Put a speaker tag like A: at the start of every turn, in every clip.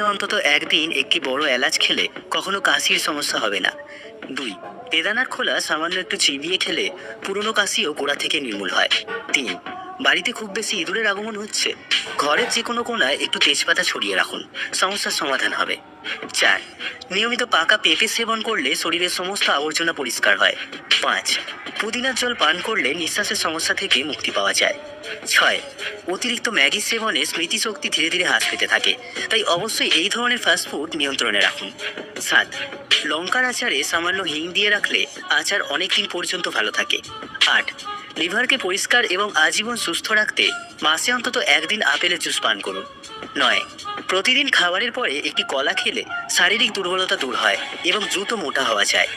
A: অন্তত একদিন একটি বড় এলাচ খেলে কখনো কাশির সমস্যা হবে না। দুই, বেদানার খোলা সামান্য একটু চিবিয়ে খেলে পুরনো কাশিও গোড়া থেকে নির্মূল হয়। তিন, বাড়িতে খুব বেশি ইঁদুরের আগমন হচ্ছে। ঘরের যে কোনো কোনায় একটু তেজপাতা ছড়িয়ে রাখুন, সমস্যার সমাধান হবে। চার, নিয়মিত পাকা পেঁপে সেবন করলে শরীরের সমস্ত আবর্জনা পরিষ্কার হয়। পাঁচ, পুদিনার জল পান করলে নিঃশ্বাসের সমস্যা থেকে মুক্তি পাওয়া যায়। ছয়, অতিরিক্ত ম্যাগি সেবনে স্মৃতিশক্তি ধীরে ধীরে হ্রাস পেতে থাকে, তাই অবশ্যই এই ধরনের ফাস্টফুড নিয়ন্ত্রণে রাখুন। সাত, লঙ্কার আচারে সামান্য হিং দিয়ে রাখলে আচার অনেক দিন পর্যন্ত ভালো থাকে। আট, লিভারকে পরিষ্কার এবং আজীবন সুস্থ রাখতে মাসে অন্তত একদিন আপেলের জুস পান করুন। নয়, প্রতিদিন খাবারের পরে একটি কলা খেলে শারীরিক দুর্বলতা দূর হয় এবং দ্রুত মোটা হওয়া যায়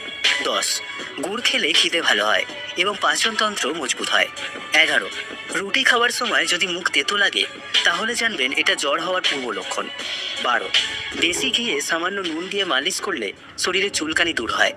A: দশ। গুড় খেলে খিদে ভালো হয় এবং পাচনতন্ত্র মজবুত হয়। এগারো। রুটি খাওয়ার সময় যদি মুখ তেতো লাগে, তাহলে জানবেন এটা জ্বর হওয়ার পূর্ব লক্ষণ। বারো। দেশি ঘিয়ে সামান্য নুন দিয়ে মালিশ করলে শরীরে চুলকানি দূর হয়।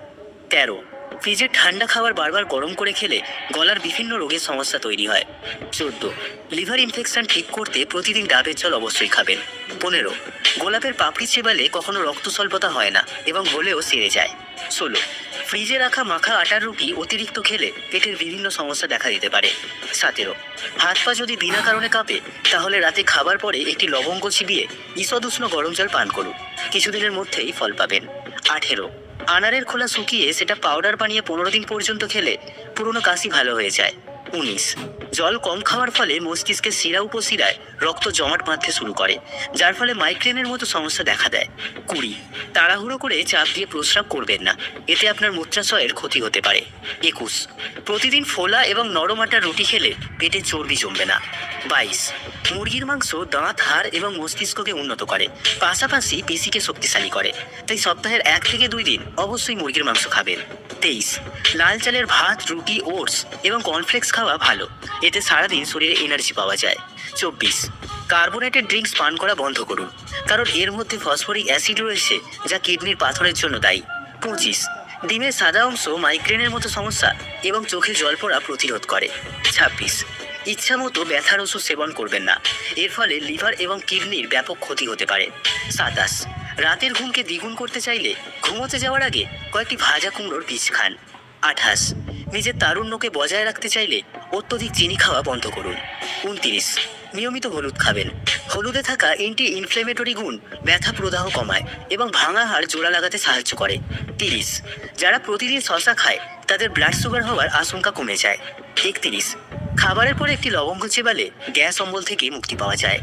A: তেরো। ফ্রিজের ঠান্ডা খাবার বারবার গরম করে খেলে গলার বিভিন্ন রোগের সমস্যা তৈরি হয়। চোদ্দ। লিভার ইনফেকশন ঠিক করতে প্রতিদিন ডাবের জল অবশ্যই খাবেন। পনেরো। গোলাপের পাপড়ি চেবালে কখনো রক্ত স্বল্পতা হয় না এবং হলেও সেরে যায়। ষোলো, ফ্রিজে রাখা মাখা আটার রুটি অতিরিক্ত খেলে পেটের বিভিন্ন সমস্যা দেখা দিতে পারে। সতেরো, হাত পা যদি বিনা কারণে কাঁপে, তাহলে রাতে খাবার পরে একটি লবঙ্গ চিবিয়ে ঈষদ উষ্ণ গরম জল পান করুন। কিছুদিনের মধ্যেই ফল পাবেন। আঠেরো, আনারের খোলা শুকিয়ে সেটা পাউডার বানিয়ে পনেরো দিন পর্যন্ত খেলে পুরনো কাশি ভালো হয়ে যায়। উনিশ জল কম খাওয়ার ফলে মস্তিষ্কের শিরা উপশিরায় রক্ত জমাট বাঁধতে শুরু করে, যার ফলে মাইগ্রেনের মতো সমস্যা দেখা দেয়। কুড়ি। তাড়াহুড়ো করে চাপ দিয়ে প্রস্রাব করবেন না। এতে আপনার মূত্রাশয়ের ক্ষতি হতে পারে। একুশ। প্রতিদিন ফোলা এবং নরম আটার রুটি খেলে পেটে চর্বি জমবে না। বাইশ। মুরগির মাংস, দাঁত, হাড় এবং মস্তিষ্ককে উন্নত করে। পাশাপাশি পেশিকে শক্তিশালী করে। তাই সপ্তাহের এক থেকে দুই দিন অবশ্যই মুরগির মাংস খাবেন। তেইশ। লাল চালের ভাত, রুটি, ওটস এবং কর্নফ্লেক্স খাওয়া ভালো। এতে সারাদিন শরীরে এনার্জি পাওয়া যায়। চব্বিশ। কার্বোনেটেড ড্রিঙ্কস পান করা বন্ধ করুন। কারণ এর মধ্যে ফসফরিক অ্যাসিড রয়েছে, যা কিডনির পাথরের জন্য দায়ী। পঁচিশ। ডিমের সাদা অংশ মাইগ্রেনের মতো সমস্যা এবং চোখে জল পড়া প্রতিরোধ করে। ছাব্বিশ। ইচ্ছা মতো ব্যথার ওষুধ সেবন করবেন না। এর ফলে লিভার এবং কিডনির ব্যাপক ক্ষতি হতে পারে। সাতাশ। রাতের ঘুমকে দ্বিগুণ করতে চাইলে ঘুমোতে যাওয়ার আগে কয়েকটি ভাজা কুমড়োর বীজ খান। আঠাশ। নিজের তারুণ্যকে বজায় রাখতে চাইলে অত্যধিক চিনি খাওয়া বন্ধ করুন। উনত্রিশ। নিয়মিত হলুদ খাবেন। হলুদে থাকা এন্টি ইনফ্লেমেটরি গুণ ব্যথা প্রদাহ কমায় এবং ভাঙা হাড় জোড়া লাগাতে সাহায্য করে। তিরিশ। যারা প্রতিদিন শশা খায়, তাদের ব্লাড সুগার হওয়ার আশঙ্কা কমে যায়। একত্রিশ। খাবারের পর একটি লবঙ্গ চেবালে গ্যাস অম্বল থেকে মুক্তি পাওয়া যায়।